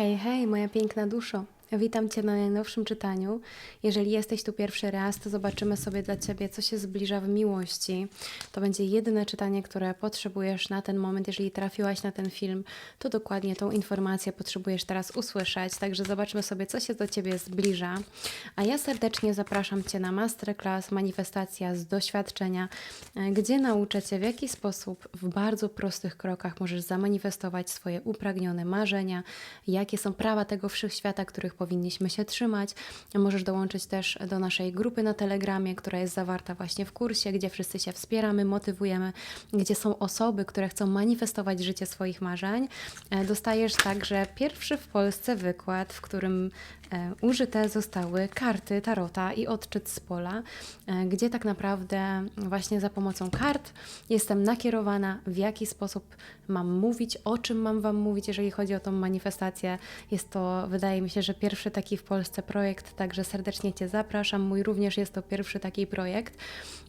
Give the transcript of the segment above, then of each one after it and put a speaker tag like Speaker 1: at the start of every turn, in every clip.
Speaker 1: Hej, hej, moja piękna duszo. Witam Cię na najnowszym czytaniu. Jeżeli jesteś tu pierwszy raz, to zobaczymy sobie dla Ciebie, co się zbliża w miłości. To będzie jedyne czytanie, które potrzebujesz na ten moment. Jeżeli trafiłaś na ten film, to dokładnie tą informację potrzebujesz teraz usłyszeć. Także zobaczmy sobie, co się do Ciebie zbliża. A ja serdecznie zapraszam Cię na masterclass Manifestacja z doświadczenia, e, gdzie nauczę Cię, w jaki sposób w bardzo prostych krokach możesz zamanifestować swoje upragnione marzenia, jakie są prawa tego wszechświata, których powinniśmy się trzymać. Możesz dołączyć też do naszej grupy na Telegramie, która jest zawarta właśnie w kursie, gdzie wszyscy się wspieramy, motywujemy, gdzie są osoby, które chcą manifestować życie swoich marzeń. E, Dostajesz także pierwszy w Polsce wykład, w którym użyte zostały karty tarota i odczyt z pola, e, gdzie tak naprawdę właśnie za pomocą kart jestem nakierowana, w jaki sposób mam mówić, o czym mam Wam mówić, jeżeli chodzi o tą manifestację. Jest to, wydaje mi się, że pierwszy taki w Polsce projekt, także serdecznie Cię zapraszam. Mój również jest to pierwszy taki projekt.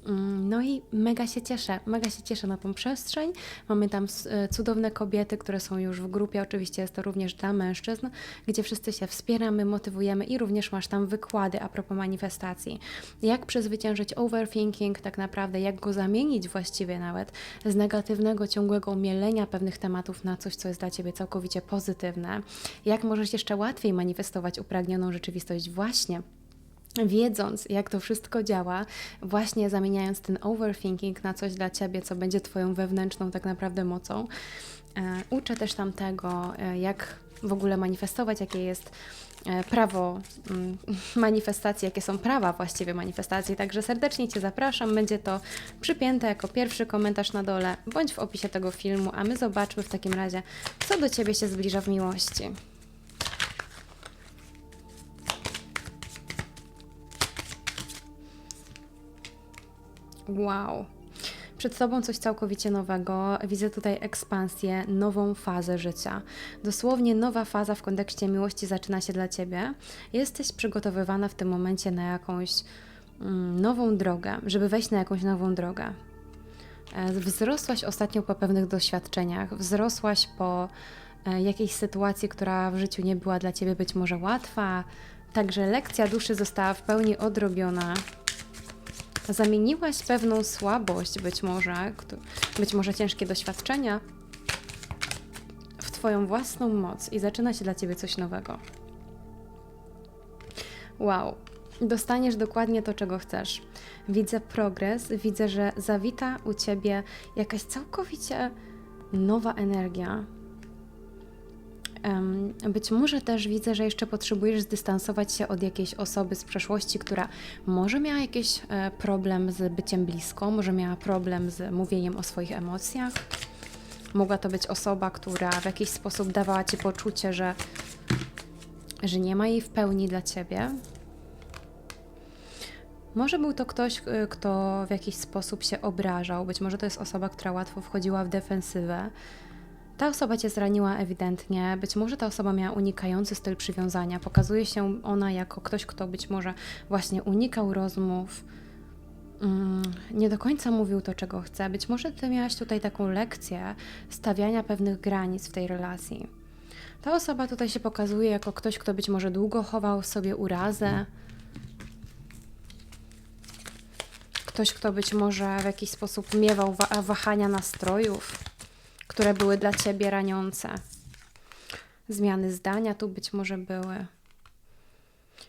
Speaker 1: Mm, No i mega się cieszę, mega się cieszę na tą przestrzeń. Mamy tam e, cudowne kobiety, które są już w grupie. Oczywiście jest to również dla mężczyzn, gdzie wszyscy się wspieramy, motywujemy i również masz tam wykłady a propos manifestacji. Jak przezwyciężyć overthinking, tak naprawdę, jak go zamienić właściwie nawet z negatywnego, ciągłego mielenia pewnych tematów na coś, co jest dla Ciebie całkowicie pozytywne. Jak możesz jeszcze łatwiej manifestować upragnioną rzeczywistość właśnie wiedząc, jak to wszystko działa, właśnie zamieniając ten overthinking na coś dla ciebie, co będzie Twoją wewnętrzną tak naprawdę mocą. E, uczę też tam tego, e, jak w ogóle manifestować, jakie jest e, prawo mm, manifestacji, jakie są prawa właściwie manifestacji. Także serdecznie Cię zapraszam. Będzie to przypięte jako pierwszy komentarz na dole bądź w opisie tego filmu, a my zobaczmy w takim razie, co do Ciebie się zbliża w miłości. Wow. Przed Tobą coś całkowicie nowego. Widzę tutaj ekspansję, nową fazę życia. Dosłownie nowa faza w kontekście miłości zaczyna się dla Ciebie. Jesteś przygotowywana w tym momencie na jakąś mm, nową drogę, żeby wejść na jakąś nową drogę. E, Wzrosłaś ostatnio po pewnych doświadczeniach, wzrosłaś po e, jakiejś sytuacji, która w życiu nie była dla Ciebie być może łatwa. Także lekcja duszy została w pełni odrobiona. Zamieniłaś pewną słabość, być może, być może ciężkie doświadczenia, w Twoją własną moc i zaczyna się dla Ciebie coś nowego. Wow, dostaniesz dokładnie to, czego chcesz. Widzę progres, widzę, że zawita u Ciebie jakaś całkowicie nowa energia, Być może też widzę, że jeszcze potrzebujesz zdystansować się od jakiejś osoby z przeszłości, która może miała jakiś e, problem z byciem blisko, może miała problem z mówieniem o swoich emocjach. Mogła to być osoba, która w jakiś sposób dawała ci poczucie, że, że nie ma jej w pełni dla ciebie. Może był to ktoś, kto w jakiś sposób się obrażał. Być może to jest osoba, która łatwo wchodziła w defensywę. Ta osoba cię zraniła ewidentnie, być może ta osoba miała unikający styl przywiązania. Pokazuje się ona jako ktoś, kto być może właśnie unikał rozmów, mm, nie do końca mówił to, czego chce. Być może ty miałaś tutaj taką lekcję stawiania pewnych granic w tej relacji. Ta osoba tutaj się pokazuje jako ktoś, kto być może długo chował sobie urazę. Ktoś, kto być może w jakiś sposób miewał wa- wahania nastrojów które były dla ciebie raniące. Zmiany zdania tu być może były.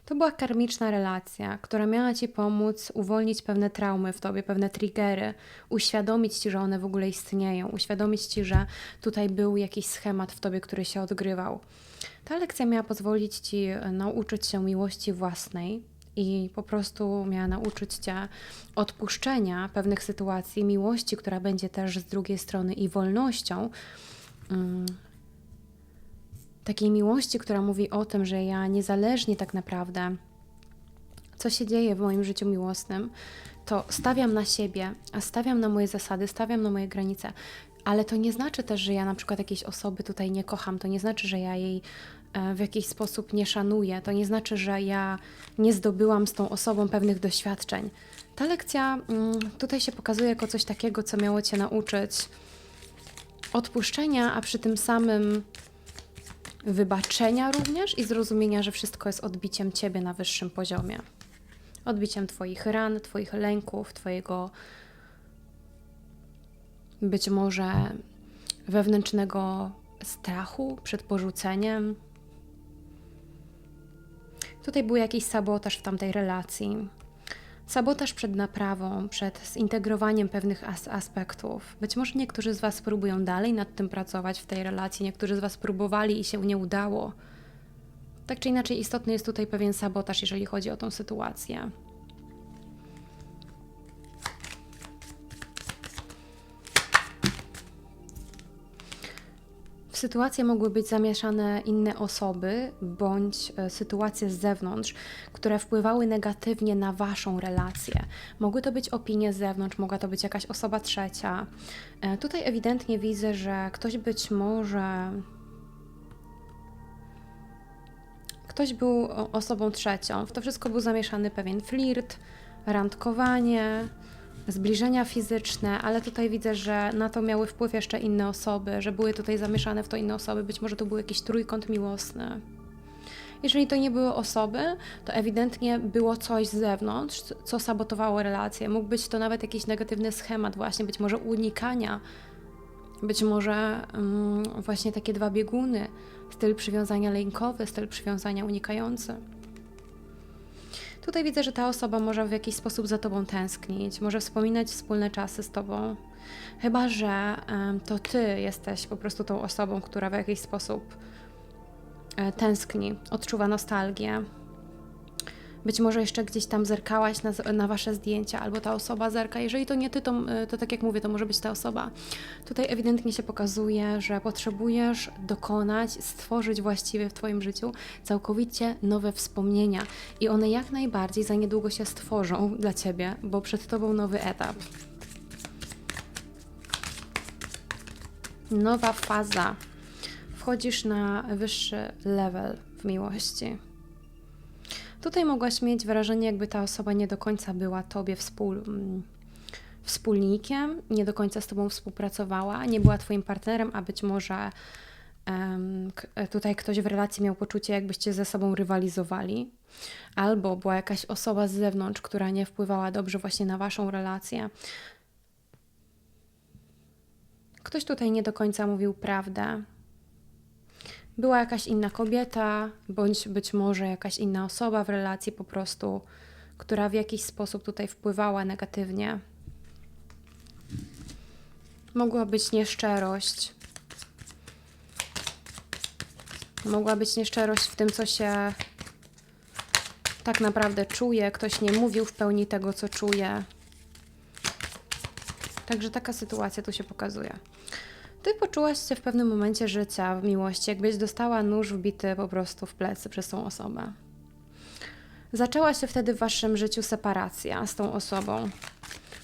Speaker 1: To była karmiczna relacja, która miała ci pomóc uwolnić pewne traumy w tobie, pewne triggery, uświadomić ci, że one w ogóle istnieją, uświadomić ci, że tutaj był jakiś schemat w tobie, który się odgrywał. Ta lekcja miała pozwolić ci nauczyć się miłości własnej i po prostu miała nauczyć cię odpuszczenia pewnych sytuacji, miłości, która będzie też z drugiej strony i wolnością. Mm, takiej miłości, która mówi o tym, że ja niezależnie tak naprawdę, co się dzieje w moim życiu miłosnym, to stawiam na siebie, a stawiam na moje zasady, stawiam na moje granice. Ale to nie znaczy też, że ja na przykład jakiejś osoby tutaj nie kocham, to nie znaczy, że ja jej w jakiś sposób nie szanuję, to nie znaczy, że ja nie zdobyłam z tą osobą pewnych doświadczeń. Ta lekcja mm, tutaj się pokazuje jako coś takiego, co miało Cię nauczyć odpuszczenia, a przy tym samym wybaczenia również i zrozumienia, że wszystko jest odbiciem Ciebie na wyższym poziomie. Odbiciem Twoich ran, Twoich lęków, Twojego być może wewnętrznego strachu przed porzuceniem. Tutaj był jakiś sabotaż w tamtej relacji. Sabotaż przed naprawą, przed zintegrowaniem pewnych as aspektów. Być może niektórzy z Was próbują dalej nad tym pracować w tej relacji, niektórzy z Was próbowali i się nie udało. Tak czy inaczej, istotny jest tutaj pewien sabotaż, jeżeli chodzi o tą sytuację. Sytuację mogły być zamieszane inne osoby bądź e, sytuacje z zewnątrz, które wpływały negatywnie na Waszą relację. Mogły to być opinie z zewnątrz, mogła to być jakaś osoba trzecia. E, Tutaj ewidentnie widzę, że ktoś być może. Ktoś był osobą trzecią. W to wszystko był zamieszany pewien flirt, randkowanie, zbliżenia fizyczne, ale tutaj widzę, że na to miały wpływ jeszcze inne osoby, że były tutaj zamieszane w to inne osoby, być może to był jakiś trójkąt miłosny. Jeżeli to nie były osoby, to ewidentnie było coś z zewnątrz, co sabotowało relacje. Mógł być to nawet jakiś negatywny schemat, właśnie być może unikania, być może mm, właśnie takie dwa bieguny, styl przywiązania lękowy, styl przywiązania unikający. Tutaj widzę, że ta osoba może w jakiś sposób za tobą tęsknić, może wspominać wspólne czasy z tobą. Chyba, że to ty jesteś po prostu tą osobą, która w jakiś sposób e, tęskni, odczuwa nostalgię. Być może jeszcze gdzieś tam zerkałaś na, na wasze zdjęcia, albo ta osoba zerka. Jeżeli to nie ty, to, to tak jak mówię, to może być ta osoba. Tutaj ewidentnie się pokazuje, że potrzebujesz dokonać, stworzyć właściwie w Twoim życiu całkowicie nowe wspomnienia. I one jak najbardziej za niedługo się stworzą dla Ciebie, bo przed Tobą nowy etap. Nowa faza. Wchodzisz na wyższy level w miłości. Tutaj mogłaś mieć wrażenie, jakby ta osoba nie do końca była Tobie współ, mm, wspólnikiem, nie do końca z Tobą współpracowała, nie była Twoim partnerem, a być może k- tutaj ktoś w relacji miał poczucie, jakbyście ze sobą rywalizowali, albo była jakaś osoba z zewnątrz, która nie wpływała dobrze właśnie na Waszą relację. Ktoś tutaj nie do końca mówił prawdę. Była jakaś inna kobieta, bądź być może jakaś inna osoba w relacji po prostu, która w jakiś sposób tutaj wpływała negatywnie. Mogła być nieszczerość. Mogła być nieszczerość w tym, co się tak naprawdę czuje. Ktoś nie mówił w pełni tego, co czuje. Także taka sytuacja tu się pokazuje. Ty poczułaś się w pewnym momencie życia w miłości, jakbyś dostała nóż wbity po prostu w plecy przez tą osobę. Zaczęła się wtedy w waszym życiu separacja z tą osobą.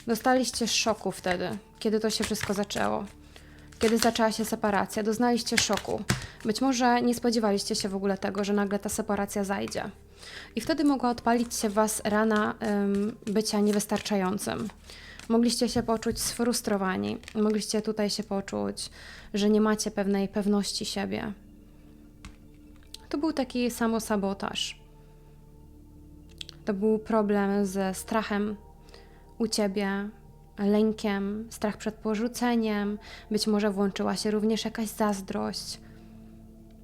Speaker 1: Dostaliście szoku wtedy, kiedy to się wszystko zaczęło. Kiedy zaczęła się separacja, doznaliście szoku. Być może nie spodziewaliście się w ogóle tego, że nagle ta separacja zajdzie. I wtedy mogła odpalić się was rana ym, bycia niewystarczającym. Mogliście się poczuć sfrustrowani, mogliście tutaj się poczuć, że nie macie pewnej pewności siebie. To był taki samosabotaż. To był problem ze strachem u ciebie, lękiem, strach przed porzuceniem, być może włączyła się również jakaś zazdrość.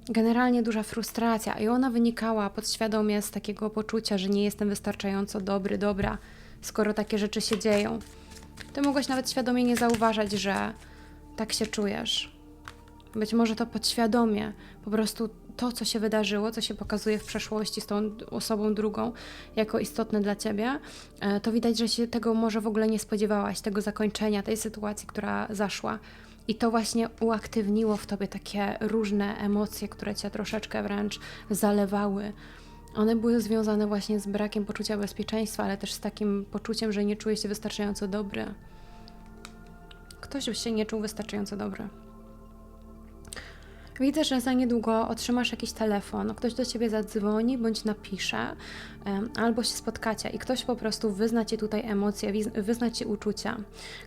Speaker 1: Generalnie duża frustracja, i ona wynikała podświadomie z takiego poczucia, że nie jestem wystarczająco dobry, dobra, skoro takie rzeczy się dzieją. Ty mogłaś nawet świadomie nie zauważać, że tak się czujesz. Być może to podświadomie, po prostu to, co się wydarzyło, co się pokazuje w przeszłości z tą osobą drugą, jako istotne dla ciebie, e, to widać, że się tego może w ogóle nie spodziewałaś, tego zakończenia, tej sytuacji, która zaszła. I to właśnie uaktywniło w tobie takie różne emocje, które cię troszeczkę wręcz zalewały. One były związane właśnie z brakiem poczucia bezpieczeństwa, ale też z takim poczuciem, że nie czuje się wystarczająco dobry. Ktoś się nie czuł wystarczająco dobry. Widzę, że za niedługo otrzymasz jakiś telefon, ktoś do ciebie zadzwoni bądź napisze, albo się spotkacie i ktoś po prostu wyzna ci tutaj emocje, wyzna ci uczucia.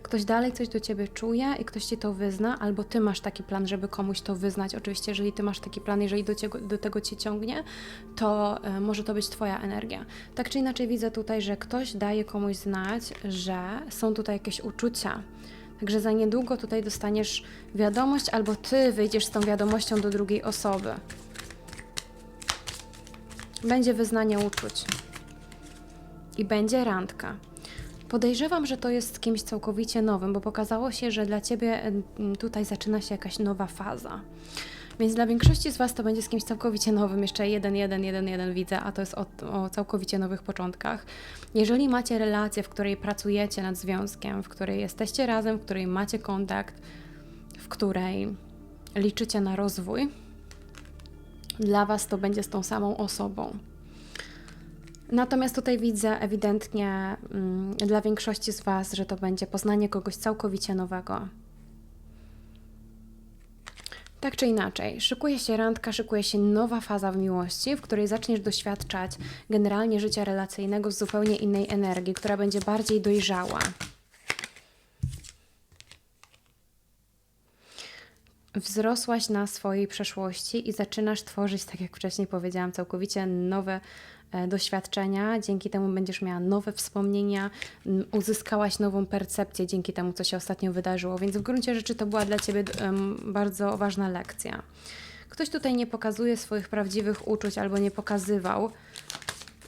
Speaker 1: Ktoś dalej coś do ciebie czuje i ktoś ci to wyzna, albo ty masz taki plan, żeby komuś to wyznać. Oczywiście, jeżeli ty masz taki plan, jeżeli do, ciego, do tego cię ciągnie, to e, może to być twoja energia. Tak czy inaczej widzę tutaj, że ktoś daje komuś znać, że są tutaj jakieś uczucia. Także za niedługo tutaj dostaniesz wiadomość, albo ty wyjdziesz z tą wiadomością do drugiej osoby. Będzie wyznanie uczuć. I będzie randka. Podejrzewam, że to jest kimś całkowicie nowym, bo pokazało się, że dla ciebie tutaj zaczyna się jakaś nowa faza. Więc dla większości z Was to będzie z kimś całkowicie nowym, jeszcze jeden, jeden, jeden, jeden widzę, a to jest o, o całkowicie nowych początkach. Jeżeli macie relację, w której pracujecie nad związkiem, w której jesteście razem, w której macie kontakt, w której liczycie na rozwój, dla Was to będzie z tą samą osobą. Natomiast tutaj widzę ewidentnie mm, dla większości z Was, że to będzie poznanie kogoś całkowicie nowego. Tak czy inaczej, szykuje się randka, szykuje się nowa faza w miłości, w której zaczniesz doświadczać generalnie życia relacyjnego z zupełnie innej energii, która będzie bardziej dojrzała. Wzrosłaś na swojej przeszłości i zaczynasz tworzyć, tak jak wcześniej powiedziałam, całkowicie nowe doświadczenia. Dzięki temu będziesz miała nowe wspomnienia, uzyskałaś nową percepcję dzięki temu, co się ostatnio wydarzyło. Więc w gruncie rzeczy to była dla ciebie bardzo ważna lekcja. Ktoś tutaj nie pokazuje swoich prawdziwych uczuć albo nie pokazywał.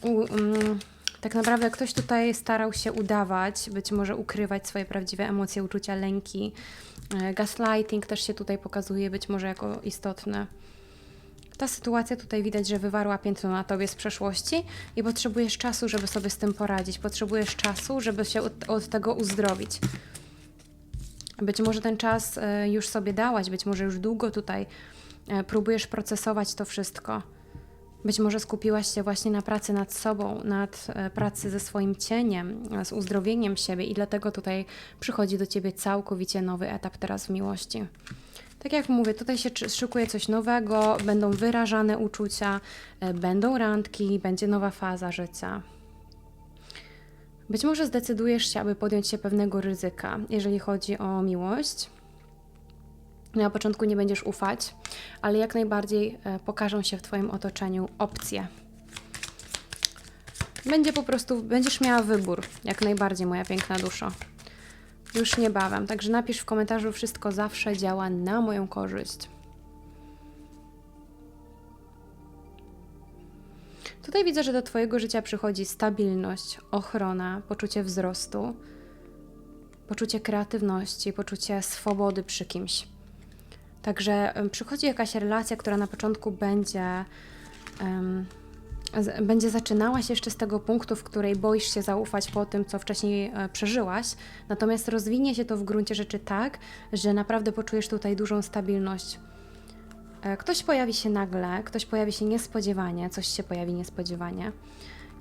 Speaker 1: Mm, tak naprawdę ktoś tutaj starał się udawać, być może ukrywać swoje prawdziwe emocje, uczucia, lęki. E, Gaslighting też się tutaj pokazuje być może jako istotny. Ta sytuacja tutaj widać, że wywarła piętno na tobie z przeszłości i potrzebujesz czasu, żeby sobie z tym poradzić. Potrzebujesz czasu, żeby się od, od tego uzdrowić. Być może ten czas e, już sobie dałaś, być może już długo tutaj e, próbujesz procesować to wszystko. Być może skupiłaś się właśnie na pracy nad sobą, nad e, pracy ze swoim cieniem, z uzdrowieniem siebie i dlatego tutaj przychodzi do ciebie całkowicie nowy etap teraz w miłości. Tak jak mówię, tutaj się szykuje coś nowego, będą wyrażane uczucia, e, będą randki, będzie nowa faza życia. Być może zdecydujesz się, aby podjąć się pewnego ryzyka, jeżeli chodzi o miłość. Na początku nie będziesz ufać, ale jak najbardziej e, pokażą się w Twoim otoczeniu opcje. Będzie po prostu, będziesz miała wybór, jak najbardziej, moja piękna duszo. Już niebawem, także napisz w komentarzu, wszystko zawsze działa na moją korzyść. Tutaj widzę, że do Twojego życia przychodzi stabilność, ochrona, poczucie wzrostu, poczucie kreatywności, poczucie swobody przy kimś. Także przychodzi jakaś relacja, która na początku będzie, z, będzie zaczynała się jeszcze z tego punktu, w której boisz się zaufać po tym, co wcześniej e, przeżyłaś. Natomiast rozwinie się to w gruncie rzeczy tak, że naprawdę poczujesz tutaj dużą stabilność. E, Ktoś pojawi się nagle, ktoś pojawi się niespodziewanie, coś się pojawi niespodziewanie.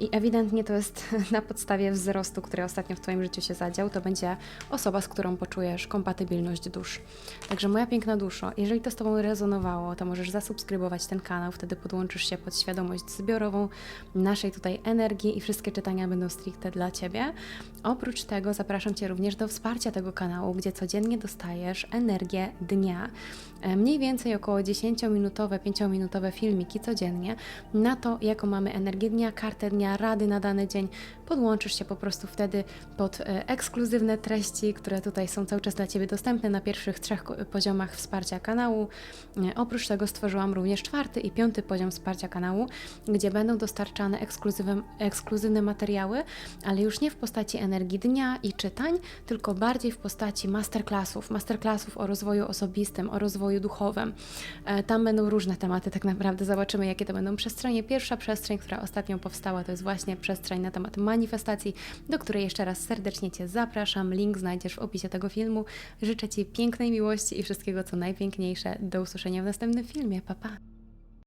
Speaker 1: I ewidentnie to jest na podstawie wzrostu, który ostatnio w Twoim życiu się zadział, to będzie osoba, z którą poczujesz kompatybilność dusz. Także moja piękna duszo, jeżeli to z Tobą rezonowało, to możesz zasubskrybować ten kanał, wtedy podłączysz się pod świadomość zbiorową naszej tutaj energii i wszystkie czytania będą stricte dla Ciebie. Oprócz tego zapraszam Cię również do wsparcia tego kanału, gdzie codziennie dostajesz energię dnia. E, Mniej więcej około 10-minutowe, 5-minutowe filmiki codziennie na to, jaką mamy energię dnia, kartę dnia, rady na dany dzień. Podłączysz się po prostu wtedy pod e, ekskluzywne treści, które tutaj są cały czas dla Ciebie dostępne na pierwszych trzech poziomach wsparcia kanału. E, Oprócz tego stworzyłam również czwarty i piąty poziom wsparcia kanału, gdzie będą dostarczane ekskluzywne materiały, ale już nie w postaci energii dnia i czytań, tylko bardziej w postaci masterclassów, masterclassów o rozwoju osobistym, o rozwoju duchowym. E, Tam będą różne tematy, tak naprawdę zobaczymy, jakie to będą przestrzenie. Pierwsza przestrzeń, która ostatnio powstała, to jest właśnie przestrzeń na temat manifestacji, do której jeszcze raz serdecznie Cię zapraszam. Link znajdziesz w opisie tego filmu. Życzę Ci pięknej miłości i wszystkiego, co najpiękniejsze. Do usłyszenia w następnym filmie. Pa, pa!